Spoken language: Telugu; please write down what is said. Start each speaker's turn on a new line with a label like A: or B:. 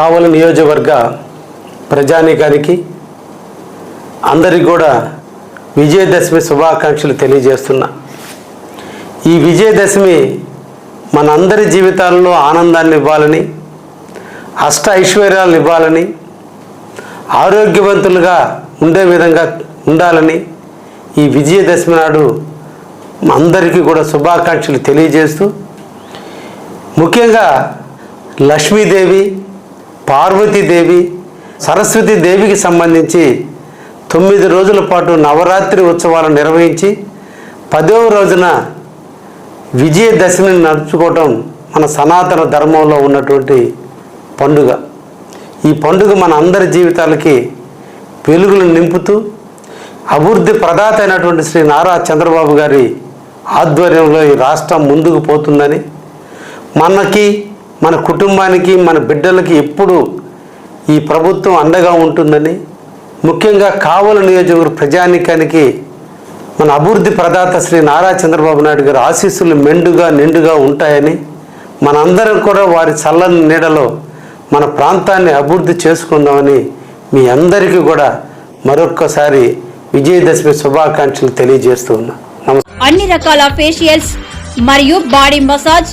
A: కావలి నియోజకవర్గ ప్రజానీకానికి అందరికి కూడా విజయదశమి శుభాకాంక్షలు తెలియజేస్తున్నా. ఈ విజయదశమి మనందరి జీవితాల్లో ఆనందాన్ని ఇవ్వాలని అష్ట ఐశ్వర్యాలను ఇవ్వాలని ఆరోగ్యవంతులుగా ఉండే విధంగా ఉండాలని ఈ విజయదశమి నాడు అందరికీ కూడా శుభాకాంక్షలు తెలియజేస్తూ ముఖ్యంగా లక్ష్మీదేవి పార్వతీదేవి సరస్వతి దేవికి సంబంధించి తొమ్మిది రోజుల పాటు నవరాత్రి ఉత్సవాలను నిర్వహించి పదవ రోజున విజయదశమిని నడుచుకోవటం మన సనాతన ధర్మంలో ఉన్నటువంటి పండుగ. ఈ పండుగ మన అందరి జీవితాలకి వెలుగులు నింపుతూ అభివృద్ధి ప్రదాత అయినటువంటి శ్రీ నారా చంద్రబాబు గారి ఆధ్వర్యంలో ఈ రాష్ట్రం ముందుకు పోతుందని మనకి మన కుటుంబానికి మన బిడ్డలకి ఎప్పుడు ఈ ప్రభుత్వం అండగా ఉంటుందని ముఖ్యంగా కావలి నియోజకవర్గ ప్రజానికానికి మన అభివృద్ధి ప్రదాత శ్రీ నారా చంద్రబాబు నాయుడు గారి ఆశీస్సులు మెండుగా నిండుగా ఉంటాయని మనందరం కూడా వారి చల్లని నీడలో మన ప్రాంతాన్ని అభివృద్ధి చేసుకుందామని మీ అందరికీ కూడా మరొక్కసారి విజయదశమి శుభాకాంక్షలు తెలియజేస్తూ ఉన్నా.
B: అన్ని రకాల ఫేషియల్స్ మరియు బాడీ మసాజ్